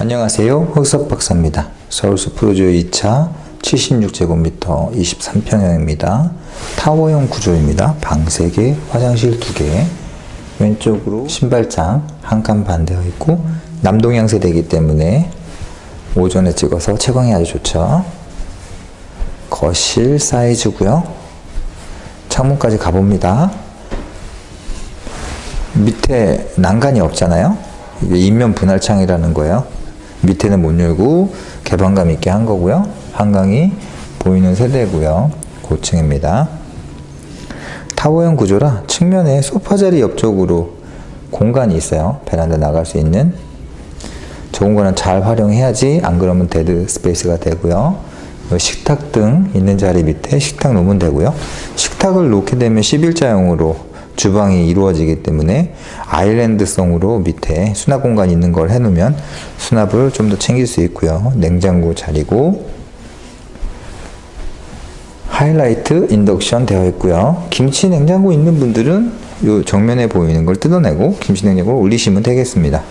안녕하세요. 흑석 박사입니다. 서울숲 프로조 2차 76제곱미터 23평형입니다. 타워형 구조입니다. 방 3개, 화장실 2개. 왼쪽으로 신발장 한 칸 반되어 있고 남동향 세대이기 때문에 오전에 찍어서 채광이 아주 좋죠. 거실 사이즈고요. 창문까지 가봅니다. 밑에 난간이 없잖아요. 인면 분할창이라는 거예요. 밑에는 못 열고 개방감 있게 한 거고요. 한강이 보이는 세대고요. 고층입니다. 타워형 구조라 측면에 소파 자리 옆쪽으로 공간이 있어요. 베란다 나갈 수 있는. 좋은 거는 잘 활용해야지 안 그러면 데드 스페이스가 되고요. 식탁 등 있는 자리 밑에 식탁 놓으면 되고요. 식탁을 놓게 되면 11자형으로 주방이 이루어지기 때문에 아일랜드성으로 밑에 수납 공간이 있는 걸 해놓으면 수납을 좀 더 챙길 수 있고요. 냉장고 자리고 하이라이트 인덕션 되어 있고요. 김치 냉장고 있는 분들은 이 정면에 보이는 걸 뜯어내고 김치 냉장고를 올리시면 되겠습니다.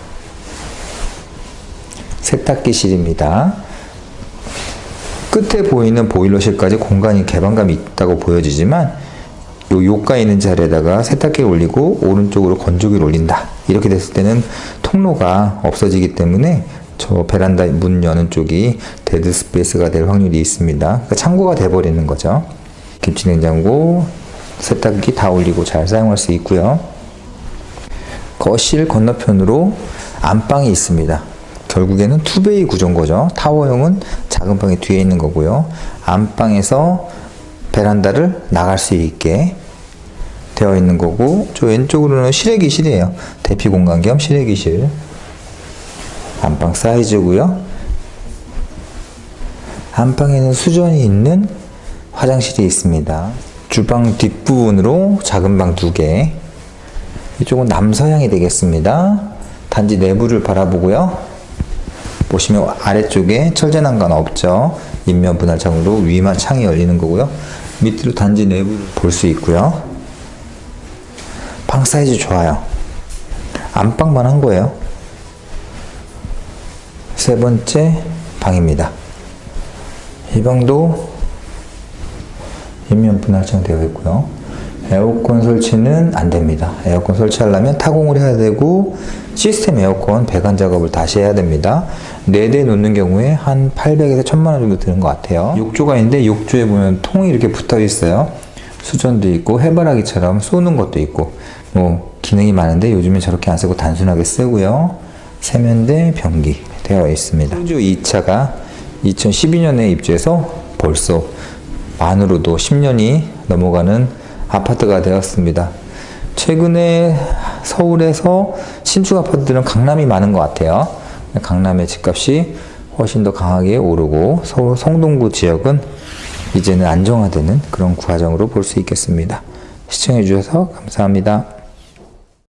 세탁기실입니다. 끝에 보이는 보일러실까지 공간이 개방감이 있다고 보여지지만 요 요가 있는 자리에다가 세탁기를 올리고 오른쪽으로 건조기를 올린다. 이렇게 됐을 때는 통로가 없어지기 때문에 저 베란다 문 여는 쪽이 데드 스페이스가 될 확률이 있습니다. 그러니까 창고가 돼버리는 거죠. 김치냉장고, 세탁기 다 올리고 잘 사용할 수 있고요. 거실 건너편으로 안방이 있습니다. 결국에는 투베이 구조인 거죠. 타워형은 작은 방이 뒤에 있는 거고요. 안방에서 베란다를 나갈 수 있게 되어 있는 거고, 저 왼쪽으로는 실외기실이에요. 대피 공간 겸 실외기실. 안방 사이즈고요. 안방에는 수전이 있는 화장실이 있습니다. 주방 뒷부분으로 작은 방 두 개. 이쪽은 남서향이 되겠습니다. 단지 내부를 바라보고요. 보시면 아래쪽에 철제 난간 없죠. 인면 분할창으로 위만 창이 열리는 거고요. 밑으로 단지 내부를 볼 수 있고요. 방 사이즈 좋아요. 안방만 한 거예요. 세 번째 방입니다. 이 방도 인면 분할창 되어 있고요. 에어컨 설치는 안 됩니다. 에어컨 설치하려면 타공을 해야 되고 시스템 에어컨 배관 작업을 다시 해야 됩니다. 4대 놓는 경우에 한 800에서 1000만 원 정도 드는 것 같아요. 욕조가 있는데 욕조에 보면 통이 이렇게 붙어 있어요. 수전도 있고 해바라기처럼 쏘는 것도 있고 뭐 기능이 많은데 요즘엔 저렇게 안 쓰고 단순하게 쓰고요. 세면대 변기 되어 있습니다. 호주 2차가 2012년에 입주해서 벌써 만으로도 10년이 넘어가는 아파트가 되었습니다. 최근에 서울에서 신축 아파트들은 강남이 많은 것 같아요. 강남의 집값이 훨씬 더 강하게 오르고 서울 성동구 지역은 이제는 안정화되는 그런 과정으로 볼 수 있겠습니다. 시청해 주셔서 감사합니다.